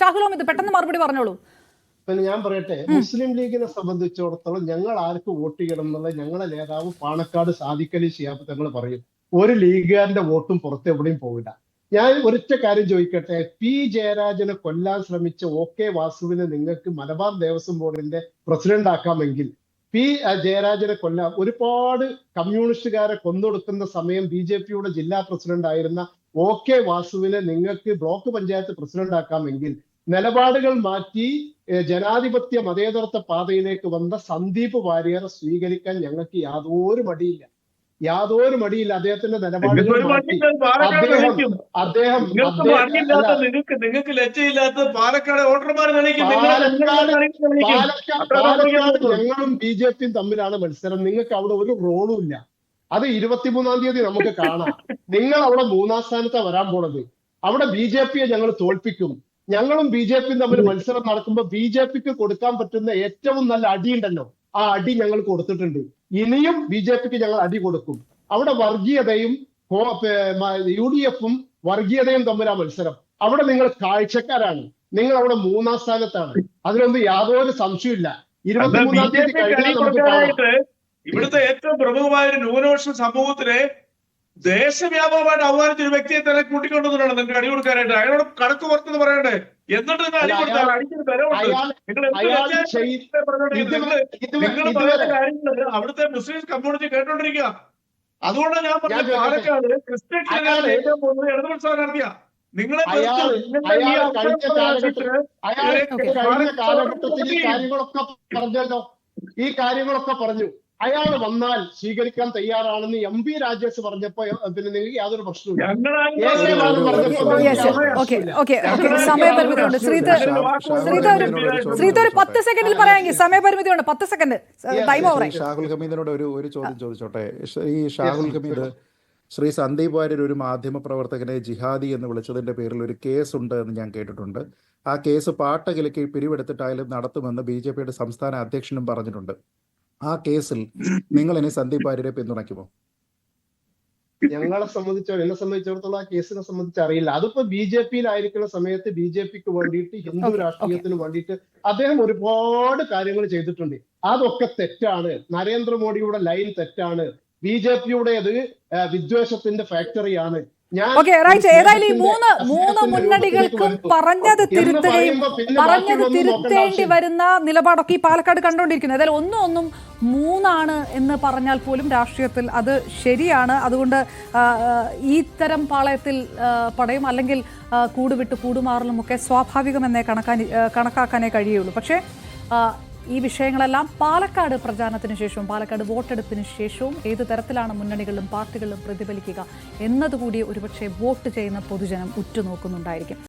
ഷാഹുൽ ഇത് പെട്ടെന്ന് മറുപടി പറഞ്ഞോളൂ. പിന്നെ ഞാൻ പറയട്ടെ മുസ്ലിം ലീഗിനെ സംബന്ധിച്ചിടത്തോളം ഞങ്ങൾ ആർക്ക് വോട്ട് ചെയ്യണം എന്നുള്ളത് ഞങ്ങളെ നേതാവ് പാണക്കാട് സാദിഖലി ശിഹാബ് തങ്ങൾ പറയും. ഒരു ലീഗുകാരന്റെ വോട്ടും പുറത്ത് എവിടെയും പോവില്ല. ഞാൻ ഒരൊറ്റ കാര്യം ചോദിക്കട്ടെ പി ജയരാജനെ കൊല്ലാൻ ശ്രമിച്ച ഒ കെ വാസുവിനെ നിങ്ങൾക്ക് മലബാർ ദേവസ്വം ബോർഡിന്റെ പ്രസിഡന്റ് ആക്കാമെങ്കിൽ പി ജയരാജനെ കൊല്ലാം. ഒരുപാട് കമ്മ്യൂണിസ്റ്റുകാരെ കൊന്നൊടുക്കുന്ന സമയം ബി ജെ പിയുടെ ജില്ലാ പ്രസിഡന്റ് ആയിരുന്ന ഒ കെ വാസുവിനെ നിങ്ങൾക്ക് ബ്ലോക്ക് പഞ്ചായത്ത് പ്രസിഡന്റ് ആക്കാമെങ്കിൽ നിലപാടുകൾ മാറ്റി ജനാധിപത്യ മതേതരത്വ പാതയിലേക്ക് വന്ന സന്ദീപ് വാര്യരെ സ്വീകരിക്കാൻ ഞങ്ങൾക്ക് യാതൊരു മടിയില്ല. യാതൊരു മടിയില്ല അദ്ദേഹത്തിന്റെ നിലപാടുകൾ അദ്ദേഹം അദ്ദേഹം നിങ്ങൾക്ക് നിങ്ങൾക്ക് ലജ്ജയില്ലാത്ത വോട്ടർമാർ പാലക്കാട് ഞങ്ങളും ബി ജെ പിയും തമ്മിലാണ് മത്സരം. നിങ്ങൾക്ക് അവിടെ ഒരു റോളും ഇല്ല. അത് ഇരുപത്തിമൂന്നാം തീയതി നമുക്ക് കാണാം. നിങ്ങൾ അവിടെ മൂന്നാം സ്ഥാനത്താ വരാൻ പോണത്. അവിടെ ബി ജെ പിയെ ഞങ്ങൾ തോൽപ്പിക്കും. ഞങ്ങളും ബി ജെ പിയും തമ്മിൽ മത്സരം നടക്കുമ്പോൾ ബി ജെ പിക്ക് കൊടുക്കാൻ പറ്റുന്ന ഏറ്റവും നല്ല അടിയുണ്ടല്ലോ. ആ അടി ഞങ്ങൾ കൊടുത്തിട്ടുണ്ട്. ഇനിയും ബി ജെ പിക്ക് ഞങ്ങൾ അടി കൊടുക്കും. അവിടെ വർഗീയതയും യു ഡി എഫും വർഗീയതയും തമ്മിലാ മത്സരം. അവിടെ നിങ്ങൾ കാഴ്ചക്കാരാണ്. നിങ്ങൾ അവിടെ മൂന്നാം സ്ഥാനത്താണ്. അതിലൊന്നും യാതൊരു സംശയമില്ല ഇരുപത്തിമൂന്നാം തീയതി കഴിഞ്ഞിട്ട് കഴിഞ്ഞാൽ നമുക്ക് കാണാം. ഇവിടുത്തെ ഏറ്റവും പ്രമുഖമായ ഒരു ന്യൂനപക്ഷ സമൂഹത്തിലെ ദേശവ്യാപകമായിട്ട് അവമാനിച്ച ഒരു വ്യക്തിയെ തന്നെ കൂട്ടിക്കൊണ്ടുവന്നിട്ടാണ് നിങ്ങൾക്ക് അടി കൊടുക്കാനായിട്ട്. അയാളോട് കണക്ക് പുറത്തെന്ന് പറയണ്ടേ? എന്നിട്ട് നിങ്ങൾ പറയുന്ന അവിടുത്തെ മുസ്ലിം കമ്മ്യൂണിറ്റി കേട്ടോണ്ടിരിക്കുക അതുകൊണ്ടാണ് ഞാൻ പറഞ്ഞത്? പാലക്കാട് ക്രിസ്ത്യൻ ഏറ്റവും കൂടുതൽ ഇടതുപക്ഷ സ്ഥാനാർത്ഥിയാ. നിങ്ങളെ കാലഘട്ടത്തിൽ ഈ കാര്യങ്ങളൊക്കെ പറഞ്ഞല്ലോ. ഈ കാര്യങ്ങളൊക്കെ പറഞ്ഞു. അയാൾ വന്നാൽ സ്വീകരിക്കാൻ തയ്യാറാണെന്ന് എം പി രാജേഷ് പറഞ്ഞപ്പോ പിന്നെ നിങ്ങൾക്ക് യാതൊരു പ്രശ്നവും പത്ത് സെക്കൻഡിൽ പറയാമെങ്കിൽ സമയപരിമിതി ഉണ്ട് പത്ത് സെക്കൻഡ്. ഷാഹുൽ ഹമീദിനോട് ഒരു ഒരു ചോദ്യം ചോദിച്ചോട്ടെ. ഈ ഷാഹുൽ ഹമീദ് ശ്രീ സന്ദീപ് വാര്യർ ഒരു മാധ്യമ പ്രവർത്തകനെ ജിഹാദി എന്ന് വിളിച്ചതിന്റെ പേരിൽ ഒരു കേസ് ഉണ്ട് എന്ന് ഞാൻ കേട്ടിട്ടുണ്ട്. ആ കേസ് പാട്ടകിലേക്ക് പിരിവെടുത്തിട്ടായാലും നടത്തുമെന്ന് ബി ജെ പിയുടെ സംസ്ഥാന അധ്യക്ഷനും പറഞ്ഞിട്ടുണ്ട്. ആ കേസിൽ നിങ്ങൾ എന്നെ സന്ദീപ് ആര്യരെ പിന്തുണയ്ക്കുമോ? ഞങ്ങളെ സംബന്ധിച്ചോ എന്നെ സംബന്ധിച്ചിടത്തോളം ആ കേസിനെ സംബന്ധിച്ച് അറിയില്ല. അതിപ്പോ ബി ജെ പിയിലായിരിക്കുന്ന സമയത്ത് ബി ജെ പിക്ക് വേണ്ടിയിട്ട് ഹിന്ദു രാഷ്ട്രീയത്തിന് വേണ്ടിയിട്ട് അദ്ദേഹം ഒരുപാട് കാര്യങ്ങൾ ചെയ്തിട്ടുണ്ട്. അതൊക്കെ തെറ്റാണ്. നരേന്ദ്രമോദിയുടെ ലൈൻ തെറ്റാണ്. ബി ജെ പിയുടേത് വിദ്വേഷത്തിന്റെ ഫാക്ടറിയാണ്. ഓക്കെ റൈറ്റ് ഏതായാലും ഈ മൂന്ന് മൂന്ന് മുന്നണികൾക്കും പറഞ്ഞത് തിരുത്തുകയും പറഞ്ഞത് തിരുത്തേണ്ടി വരുന്ന നിലപാടൊക്കെ ഈ പാലക്കാട് കണ്ടുകൊണ്ടിരിക്കുന്നത്. അതായത് ഒന്നും ഒന്നും മൂന്നാണ് എന്ന് പറഞ്ഞാൽ പോലും രാഷ്ട്രീയത്തിൽ അത് ശരിയാണ്. അതുകൊണ്ട് ഈ തരം പാളയത്തിൽ പടയും അല്ലെങ്കിൽ കൂടുവിട്ട് കൂടുമാറലും ഒക്കെ സ്വാഭാവികമെന്നേ കണക്കാൻ കണക്കാക്കാനേ കഴിയുള്ളൂ. പക്ഷേ ഈ വിഷയങ്ങളെല്ലാം പാലക്കാട് പ്രചാരണത്തിന് ശേഷവും പാലക്കാട് വോട്ടെടുപ്പിന് ശേഷവും ഏത് തരത്തിലാണ് മുന്നണികളിലും പാർട്ടികളിലും പ്രതിഫലിക്കുക എന്നതുകൂടി ഒരുപക്ഷെ വോട്ട് ചെയ്യുന്ന പൊതുജനം ഉറ്റുനോക്കുന്നുണ്ടായിരിക്കും.